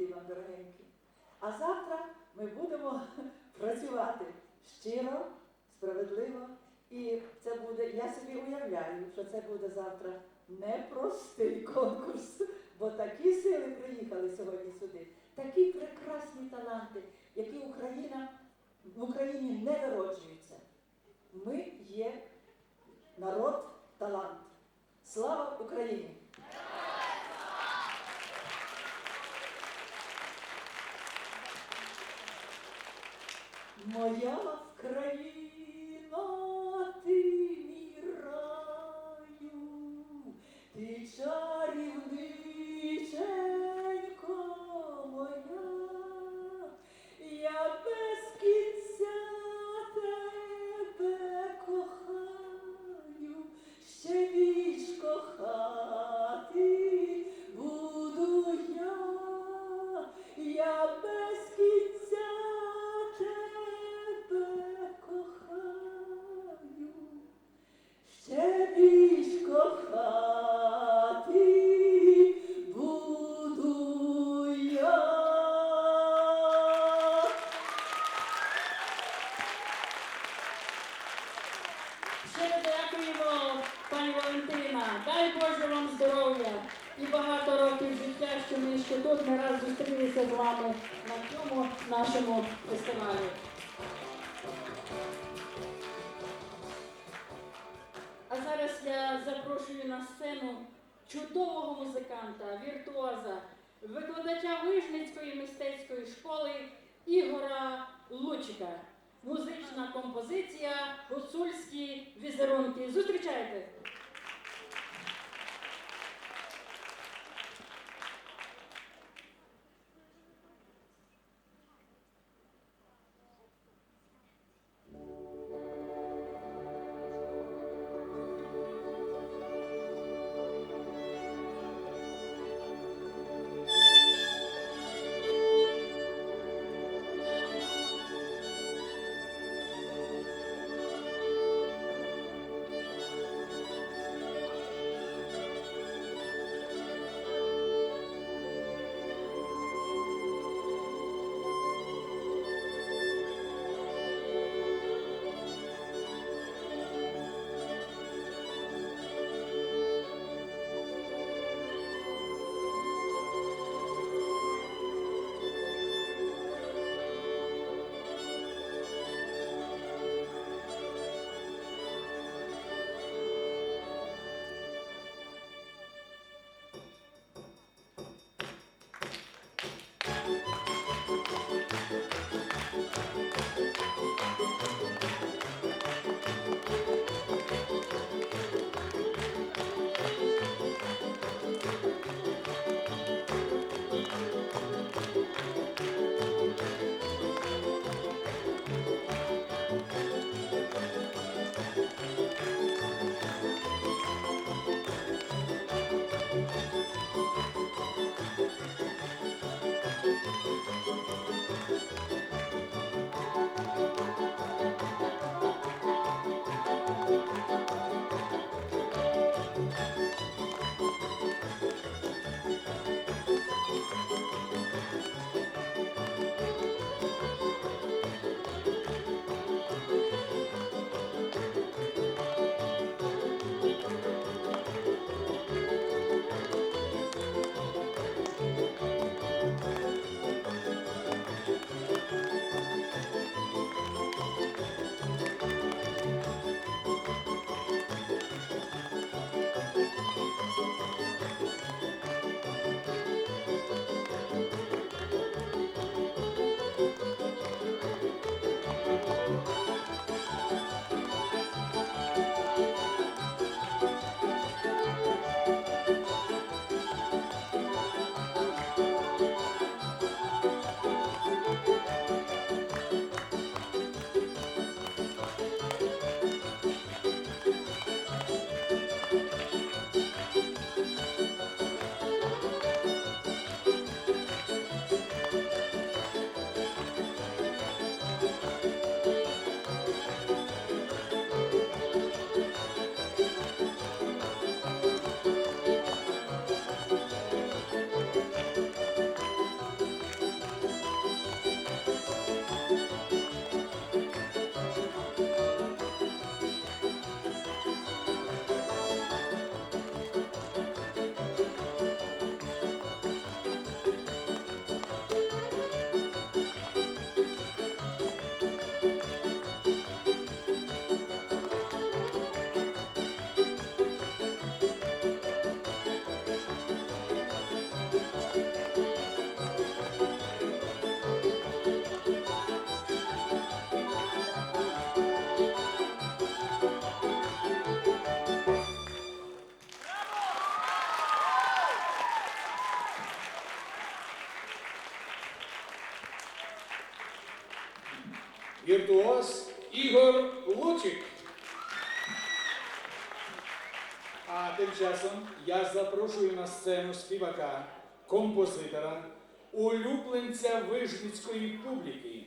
спасибі вам, дорогенькі. А завтра ми будемо працювати щиро, справедливо. І це буде, я собі уявляю, що це буде завтра непростий конкурс, бо такі сили приїхали сьогодні сюди, такі прекрасні таланти, які Україна в Україні не народжуються. Ми є народ талант. Слава Україні! Моя Вкраїна, ти мій раю, ти чарівниченько викладача Вижницької мистецької школи Ігора Лучика. Музична композиція Гуцульські візерунки. Зустрічайте! Віртуоз Ігор Лучик. А тим часом я запрошую на сцену співака, композитора, улюбленця вижницької публіки.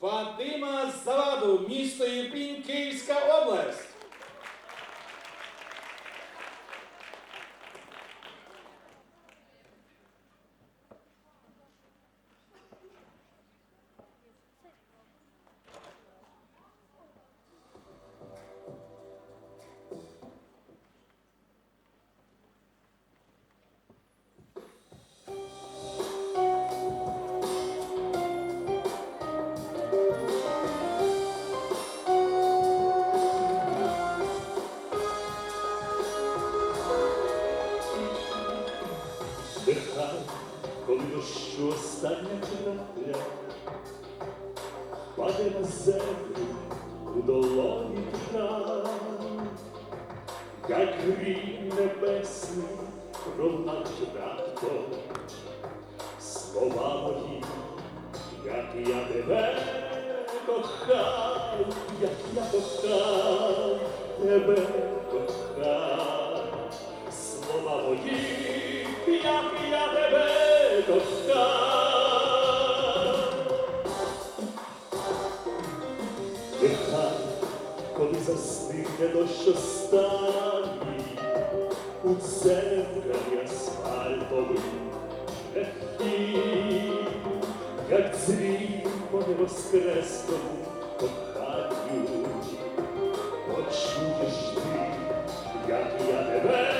Вадима Заваду, місто Єпінь, Київська область. Небесний пролунать раптом слова мої, як я тебе кохав, як я кохав, тебе кохав, слова мої, як я тебе кохав. Нехай, коли застигне дощ останній, у центрі асфальтовий легкий, як дзвін по невоскресному коханню, почуєш ти, як я тебе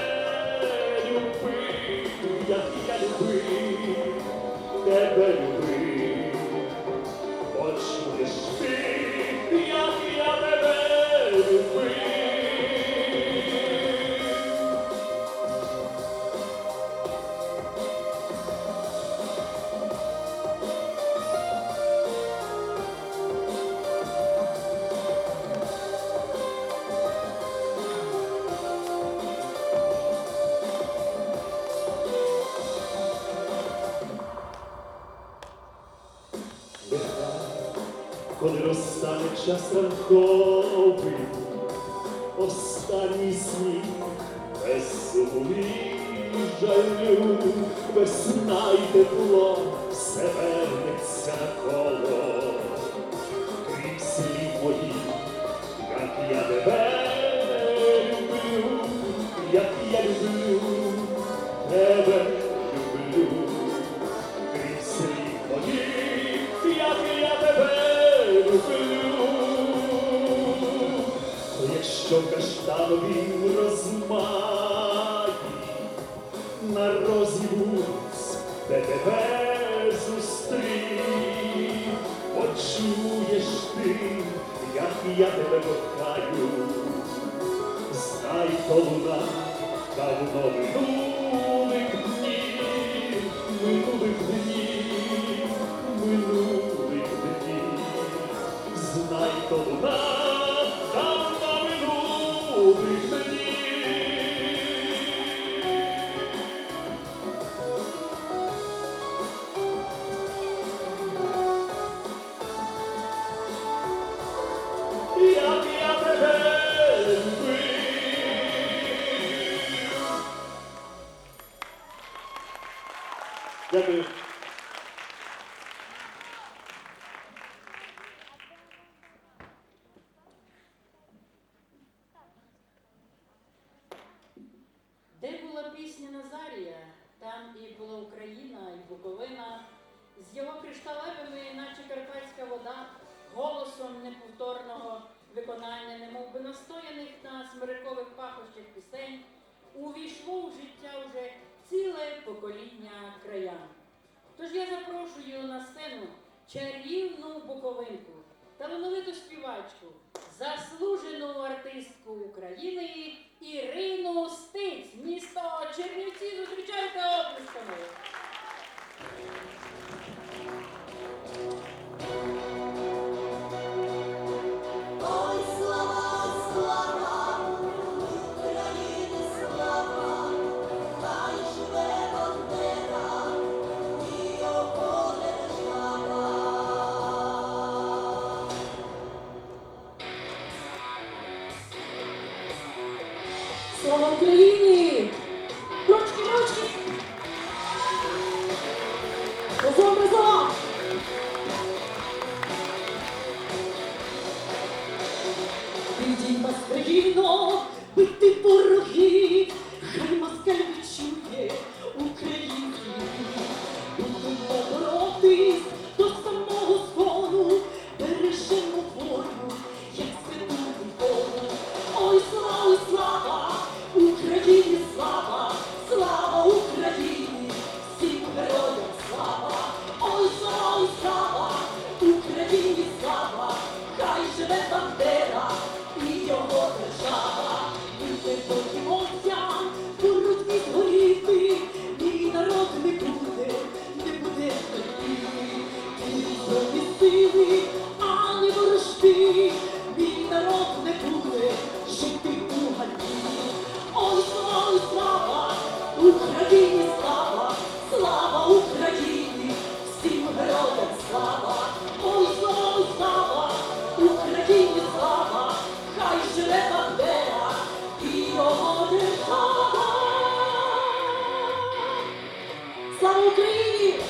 любив, як я любив, тебе любив. Як я люблю, тебе люблю. Крізь слів як я тебе люблю. Якщо в каштановім розмаї на розі вулиць, де тебе зустрів, почуєш ти, як я тебе кохаю, знай то луна давно Дякую. Де покоління краян. Тож я запрошую на сцену чарівну буковинку, талановиту співачку, заслужену артистку України Ірину Aldrini!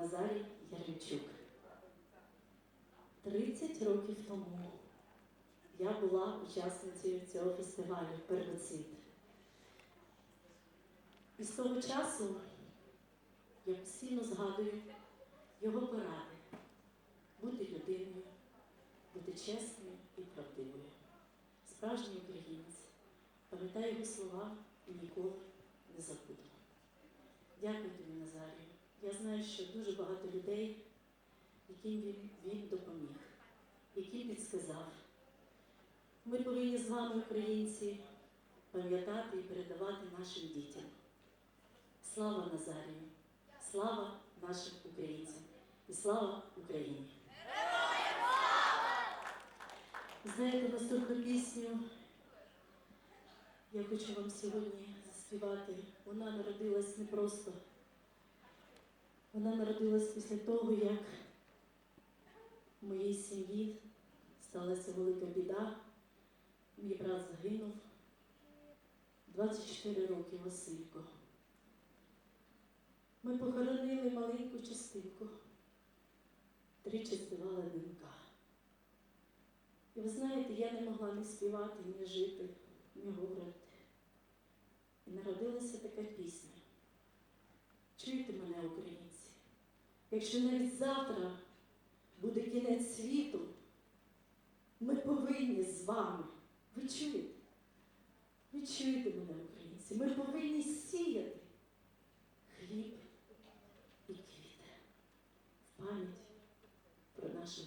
Назарій Яремчук. 30 років тому я була учасницею цього фестивалю «Первоцвіт». І з того часу я постійно згадую його поради бути людиною, бути чесною і правдивою. Справжній українець пам'ятаю його слова і ніколи не забуду. Дякую тобі, Назарію. Я знаю, що дуже багато людей, яким він, він допоміг, яким підсказав. Ми повинні з вами, українці, пам'ятати і передавати нашим дітям. Слава Назарію! Слава нашим українцям і слава Україні! Знаєте, наступну пісню я хочу вам сьогодні заспівати. Вона народилась не просто. Вона народилась після того, як в моїй сім'ї сталася велика біда. Мій брат загинув 24 роки Василько. Ми похоронили маленьку частинку, тричі здивала донька. І ви знаєте, я не могла ні співати, ні жити, ні говорити. І народилася така пісня. Чуєте мене, Україна? Якщо навіть завтра буде кінець світу, ми повинні з вами. Ви чуєте? Ви чуєте мене, українці? Ми повинні сіяти хліб і квіти в пам'ять про наших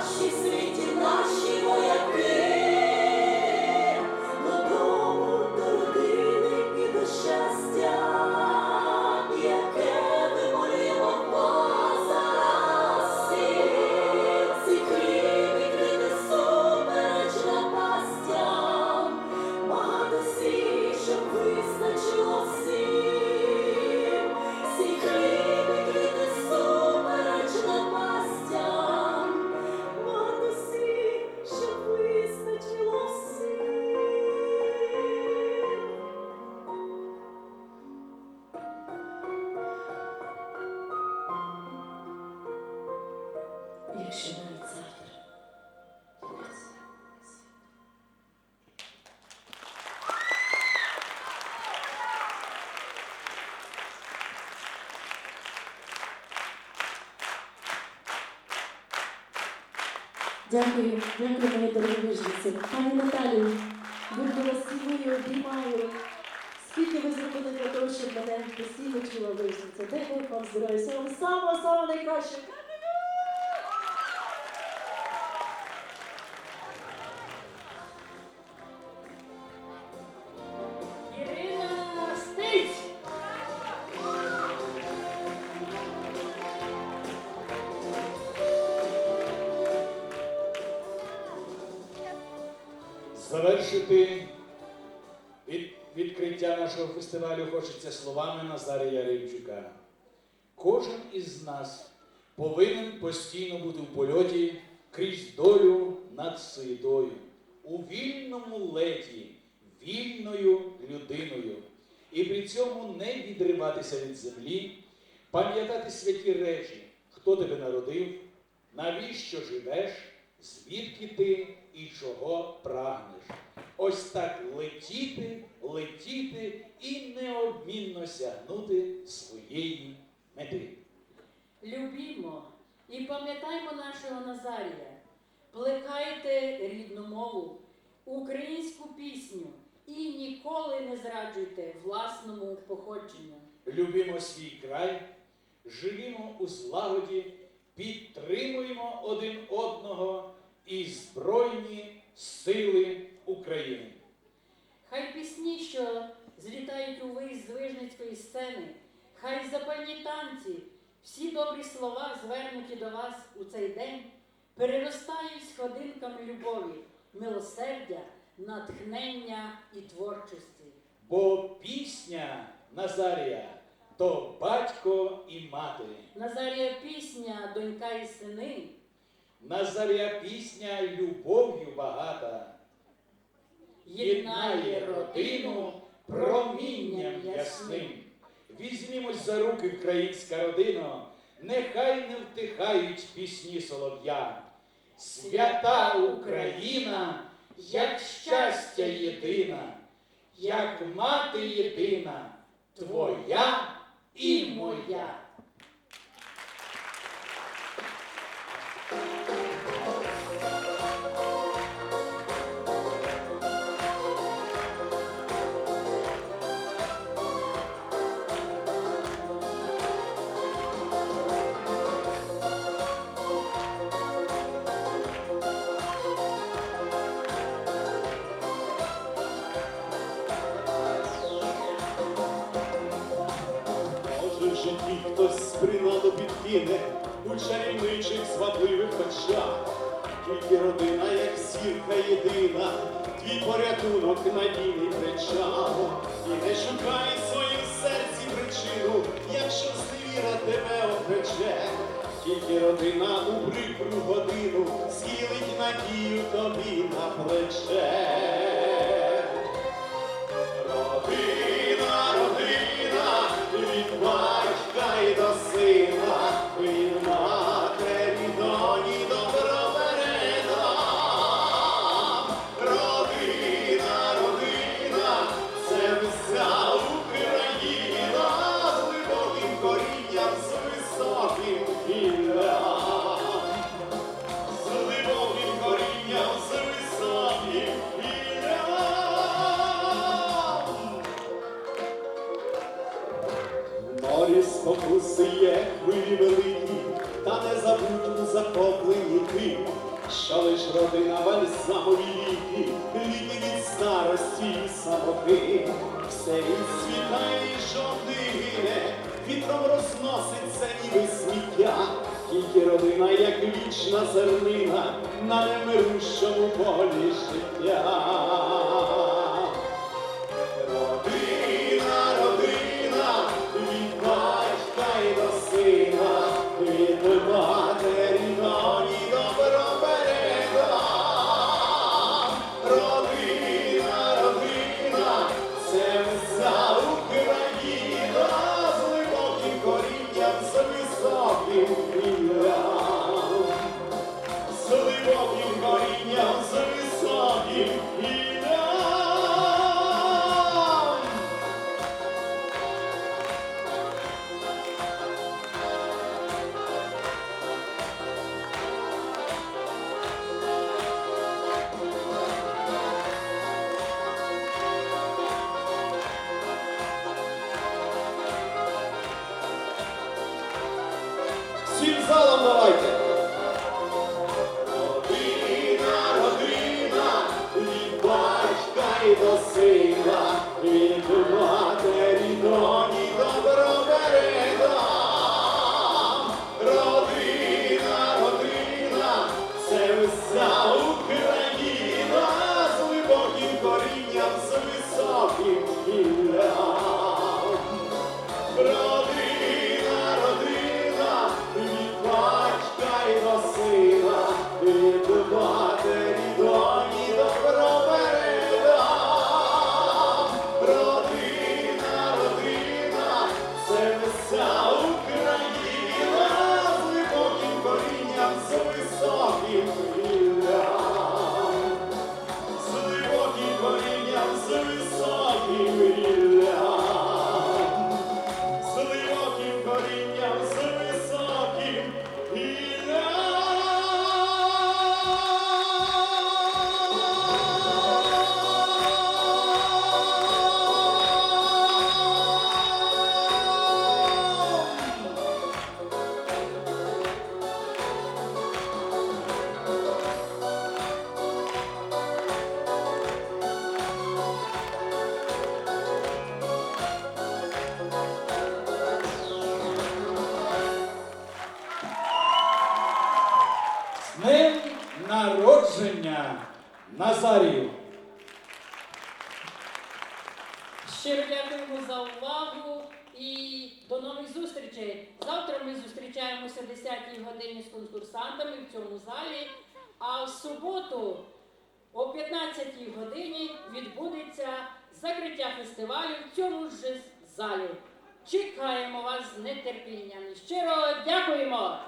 she's Дякую, дякую, мої дорогі вижниці. Пані Наталію, буду вас цілую, обіймаю. Скільки ви зробили для того, щоб мене постійно чула вижниця? Дай Бог вам здоров'я, всього самого, самого найкращого. Словами Назарія Римчука. Кожен із нас повинен постійно бути в польоті крізь долю над суєтою, у вільному леті, вільною людиною. І при цьому не відриватися від землі, пам'ятати святі речі, хто тебе народив, навіщо живеш, звідки ти і чого прагнеш. Ось так летіти, летіти і неодмінно сягнути своєї мети. Любімо і пам'ятаймо нашого Назарія, плекайте рідну мову, українську пісню і ніколи не зраджуйте власному походженню. Любімо свій край, живімо у злагоді, підтримуємо один одного і Збройні сили України. Пісні, що злітають увесь з вижницької сцени, хай запальні танці, всі добрі слова, звернуті до вас у цей день, переростають сходинками любові, милосердя, натхнення і творчості. Бо пісня Назарія то батько і мати. Назарія пісня, донька і сини, Назарія пісня любов'ю багата. Єднає родину промінням ясним. Візьмімось за руки, українська родино, нехай не втихають пісні солов'я. Свята Україна, як щастя єдина, як мати єдина, твоя і моя. Тільки як вічна зернина, на немирущому полі життя. Назарію. Щиро дякуємо за увагу і до нових зустрічей. Завтра ми зустрічаємося о 10 годині з конкурсантами в цьому залі. А в суботу о 15 годині відбудеться закриття фестивалю в цьому ж залі. Чекаємо вас з нетерпінням. Щиро дякуємо!